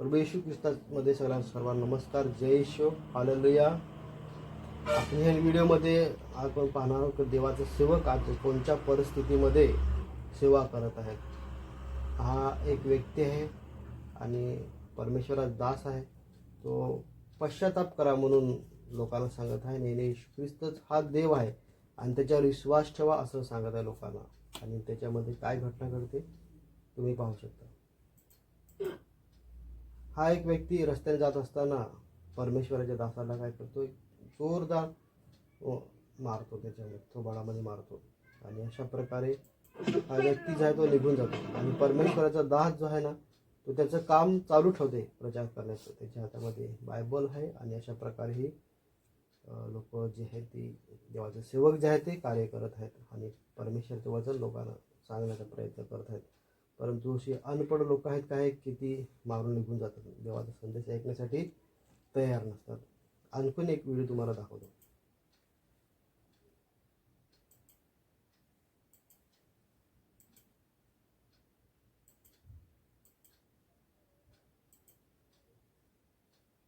प्रभू येशू ख्रिस्तामध्ये सगळ्यांना सर्वांना नमस्कार जय ईशो हालेलुया. आपण ह्या व्हिडिओमध्ये आपण पाहणार आहोत देवाचं देवाचे सेवक आज कोणत्या परिस्थितीमध्ये सेवा करत आहेत. हा एक व्यक्ती आहे आणि परमेश्वराचा दास आहे. तो पश्चाताप करा म्हणून लोकांना सांगत आहे. नेने येशू ख्रिस्तच हा देव आहे आणि त्याच्यावर विश्वास ठेवा असं सांगत आहे लोकांना. आणि त्याच्यामध्ये काय घटना घडते तुम्ही पाहू शकता. हा एक व्यक्ती रस्त्याने जात असताना परमेश्वराच्या दासाला काय करतो जोरदार अ, मारतो त्याच्यामध्ये थोबाडामध्ये मारतो. आणि अशा प्रकारे हा व्यक्ती जो आहे तो निघून जातो. आणि परमेश्वराचा दास जो आहे ना तो त्याचं काम चालू ठेवते प्रचार करण्याचं. त्याच्या हातामध्ये बायबल आहे आणि अशा प्रकारे ही लोक जे आहेत ती देवाचे सेवक जे आहेत ते कार्य करत आहेत आणि परमेश्वरचं वचन लोकांना सांगण्याचा प्रयत्न करत आहेत. परंतु अशी अनपढ लोक आहेत काय की ती मारून निघून जातात. देवाचा संदेश ऐकण्यासाठी तयार नसतात. आणखीन एक व्हिडिओ तुम्हाला दाखवतो.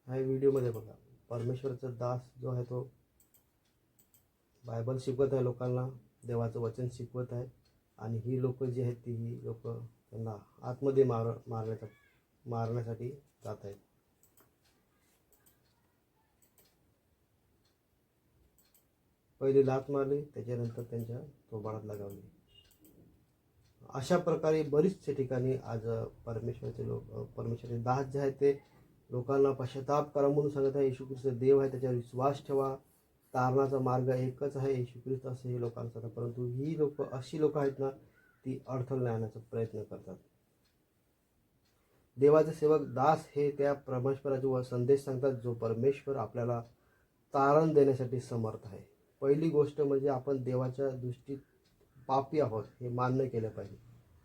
ह्या व्हिडिओमध्ये बघा. परमेश्वरचा दास जो आहे तो बायबल शिकवत आहे लोकांना. देवाचं वचन शिकवत आहे. आणि ही लोक जी आहेत ती ही लोक त्यांना आतमध्ये मार मारण्याचा मारण्यासाठी जात आहेत. पहिले लात मारली त्याच्यानंतर त्यांच्या तोबाडात लगावली. अशा प्रकारे बरीचशा ठिकाणी आज परमेश्वराचे लोक परमेश्वराचे दास जे आहेत ते लोकांना पश्चाताप करा म्हणून सांगत आहे. येशू ख्रिस्त देव आहे त्याच्यावर विश्वास ठेवा. तारणाचा मार्ग एकच आहे येशू ख्रिस्त असं हे लोकांचा परंतु ही लोक अशी लोक आहेत ना ती अडथळे आणण्याचा प्रयत्न करतात. देवाचे सेवक दास हे त्या परमेश्वराचे व संदेश सांगतात जो परमेश्वर आपल्याला तारण देण्यासाठी समर्थ आहे. पहिली गोष्ट म्हणजे आपण देवाच्या दृष्टीत पापी आहोत हे मान्य केलं पाहिजे.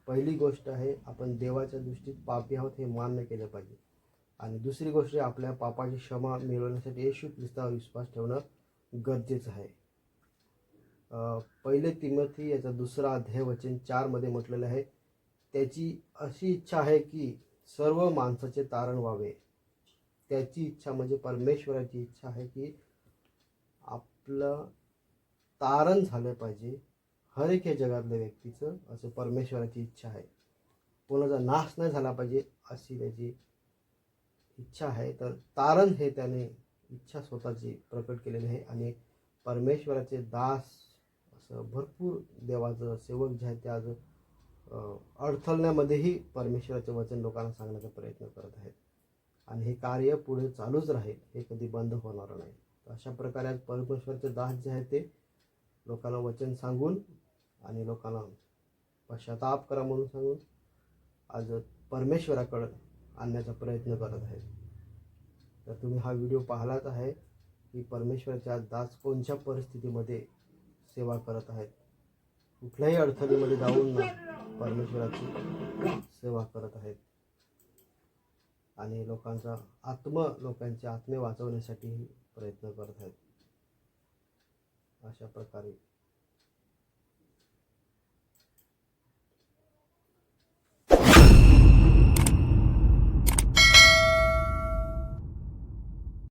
पहिली गोष्ट आहे आपण देवाच्या दृष्टीत पापी आहोत हे मान्य केलं पाहिजे. आणि दुसरी गोष्ट आपल्या पापाची क्षमा मिळवण्यासाठी येशू ख्रिस्तावर विश्वास ठेवणं गरजेचं आहे. पहिले तिमथी याचा दुसरा अध्याय वचन चारमध्ये म्हटलेलं आहे. त्याची अशी इच्छा आहे की सर्व माणसाचे तारण व्हावे. त्याची इच्छा म्हणजे परमेश्वराची इच्छा आहे की आपलं तारण झालं पाहिजे. हर एक या जगातल्या व्यक्तीचं असं परमेश्वराची इच्छा आहे. कोणाचा नाश नाही झाला पाहिजे अशी त्याची इच्छा आहे. तर तारण हे त्याने इच्छा स्वतःची प्रकट केलेली आहे आणि परमेश्वराचे दास भरपूर देवाचं सेवक जे आहे ते आज अडथळण्यामध्येही परमेश्वराचे वचन लोकांना सांगण्याचा प्रयत्न करत आहेत. आणि हे कार्य पुढे चालूच राहील हे कधी बंद होणार नाही. अशा प्रकारे आज परमेश्वरचे दास जे आहेत ते लोकांना वचन सांगून आणि लोकांना पश्चाताप करा म्हणून सांगून आज परमेश्वराकडं आणण्याचा प्रयत्न करत आहेत. तर तुम्ही हा व्हिडिओ पाहिलाच आहे की परमेश्वरच्या आज दास कोणत्या परिस्थितीमध्ये सेवा करत आहेत. कुठल्याही अडथळीमध्ये जाऊन ना परमेश्वराची सेवा करत आहेत. आणि लोकांचा आत्म लोकांचे आत्मे वाचवण्यासाठी प्रयत्न करत आहेत. अशा प्रकारे